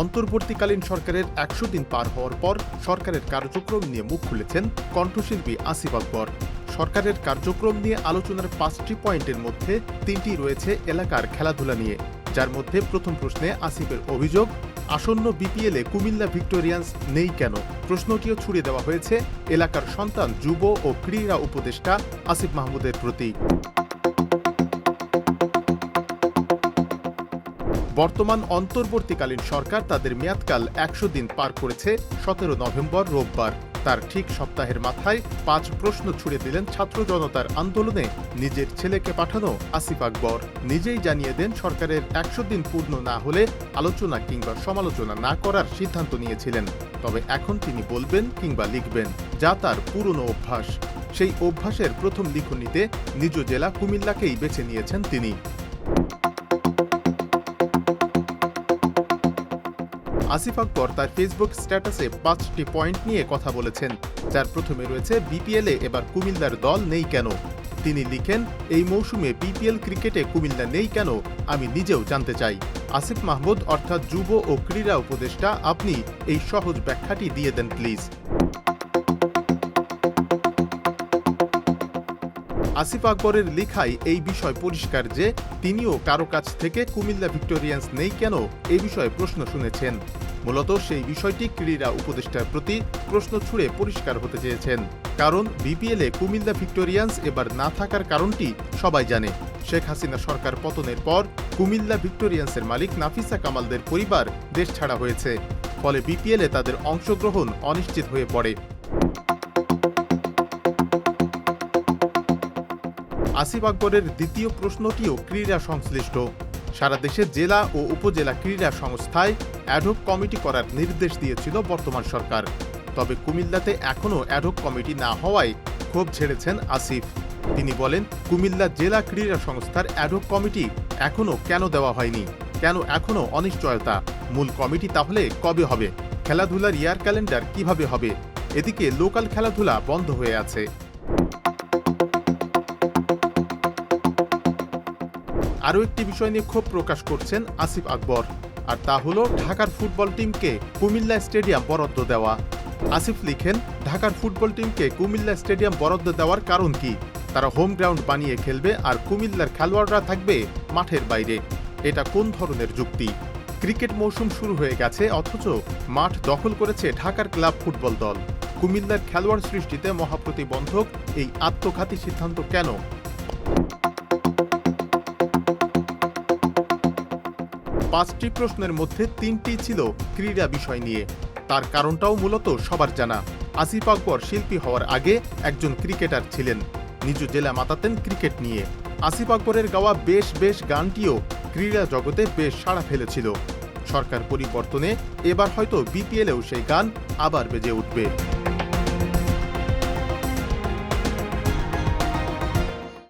অন্তর্বর্তীকালীন সরকারের একশো দিন পার হওয়ার পর সরকারের কার্যক্রম নিয়ে মুখ খুলেছেন কণ্ঠশিল্পী আসিফ আকবর। সরকারের কার্যক্রম নিয়ে আলোচনার পাঁচটি পয়েন্টের মধ্যে তিনটি রয়েছে এলাকার খেলাধুলা নিয়ে। যার মধ্যে প্রথম প্রশ্নে আসিফের অভিযোগ, আসন্ন বিপিএলে কুমিল্লা ভিক্টোরিয়ান্স নেই কেন? প্রশ্নটিও ছুড়ে দেওয়া হয়েছে এলাকার সন্তান, যুব ও ক্রীড়া উপদেষ্টা আসিফ মাহমুদের প্রতি। বর্তমান অন্তর্বর্তীকালীন সরকার তাদের মেয়াদকাল একশো দিন পার করেছে সতেরো নভেম্বর রোববার। তার ঠিক সপ্তাহের মাথায় পাঁচ প্রশ্ন ছুড়ে দিলেন ছাত্র জনতার আন্দোলনে নিজের ছেলেকে পাঠানো আসিফ আকবর। নিজেই জানিয়ে দেন, সরকারের একশো দিন পূর্ণ না হলে আলোচনা কিংবা সমালোচনা না করার সিদ্ধান্ত নিয়েছিলেন। তবে এখন তিনি বলবেন কিংবা লিখবেন, যা তার পুরনো অভ্যাস। সেই অভ্যাসের প্রথম লিখনিতে নিজ জেলা কুমিল্লাকেই বেছে নিয়েছেন তিনি। আসিফ আকবর তার ফেসবুক স্ট্যাটাসে পাঁচটি পয়েন্ট নিয়ে কথা বলেছেন, যার প্রথমে রয়েছে বিপিএলে এবার কুমিল্লার দল নেই কেন? তিনি লিখেন, এই মৌসুমে বিপিএল ক্রিকেটে কুমিল্লা নেই কেন? আমি নিজেও জানতে চাই। আসিফ মাহমুদ, অর্থাৎ যুব ও ক্রীড়া উপদেষ্টা, আপনি এই সহজ ব্যাখ্যাটি দিয়ে দেন প্লিজ আসিফ আকবরের লেখায় এই বিষয় পরিষ্কার যে তিনিও কারও কাছ থেকে কুমিল্লা ভিক্টোরিয়ান্স নেই কেন এ বিষয়ে প্রশ্ন শুনেছেন। মূলত সেই বিষয়টি ক্রীড়া উপদেষ্টার প্রতি প্রশ্ন ছুড়ে পরিষ্কার হতে চেয়েছেন। কারণ বিপিএলে কুমিল্লা ভিক্টোরিয়ান্স এবার না থাকার কারণটি সবাই জানে। শেখ হাসিনা সরকার পতনের পর কুমিল্লা ভিক্টোরিয়ান্সের মালিক নাফিসা কামালদের পরিবার দেশ ছাড়া হয়েছে। ফলে বিপিএলে তাদের অংশগ্রহণ অনিশ্চিত হয়ে পড়ে। আসিফ আকবরের দ্বিতীয় প্রশ্নটিও ক্রীড়া সংশ্লিষ্ট। সারা দেশে জেলা ও উপজেলা ক্রীড়া সংস্থায় অ্যাডহক কমিটি করার নির্দেশ দিয়েছিল বর্তমান সরকার। তবে কুমিল্লাতে এখনও অ্যাডহক কমিটি না হওয়ায় ক্ষোভ ছেড়েছেন আসিফ। তিনি বলেন, কুমিল্লা জেলা ক্রীড়া সংস্থার অ্যাডহক কমিটি এখনও কেন দেওয়া হয়নি? কেন এখনও অনিশ্চয়তা? মূল কমিটি তাহলে কবে হবে? খেলাধুলার ইয়ার ক্যালেন্ডার কীভাবে হবে? এদিকে লোকাল খেলাধুলা বন্ধ হয়ে আছে। আরও একটি বিষয় নিয়ে ক্ষোভ প্রকাশ করছেন আসিফ আকবর, আর তা হলো ঢাকার ফুটবল টিমকে কুমিল্লা স্টেডিয়াম বরাদ্দ দেওয়া। আসিফ লিখেন, ঢাকার ফুটবল টিমকে কুমিল্লা স্টেডিয়াম বরাদ্দ দেওয়ার কারণ কি? তারা হোম গ্রাউন্ড বানিয়ে খেলবে আর কুমিল্লার খেলোয়াড়রা থাকবে মাঠের বাইরে। এটা কোন ধরনের যুক্তি? ক্রিকেট মৌসুম শুরু হয়ে গেছে, অথচ মাঠ দখল করেছে ঢাকার ক্লাব ফুটবল দল। কুমিল্লার খেলোয়াড় সৃষ্টিতে মহাপ্রতিবন্ধক এই আত্মঘাতী সিদ্ধান্ত কেন? পাঁচটি প্রশ্নের মধ্যে তিনটি ছিল ক্রীড়া বিষয় নিয়ে। তার কারণটাও মূলত সবার জানা। আসিফ আকবর শিল্পী হওয়ার আগে একজন ক্রিকেটার ছিলেন। নিজ জেলা মাতাতেন ক্রিকেট নিয়ে। আসিফ আকবরের গাওয়া বেশ বেশ গানটিও ক্রীড়া জগতে বেশ সাড়া ফেলেছিল। সরকার পরিবর্তনে এবার হয়তো বিপিএলেও সেই গান আবার বেজে উঠবে।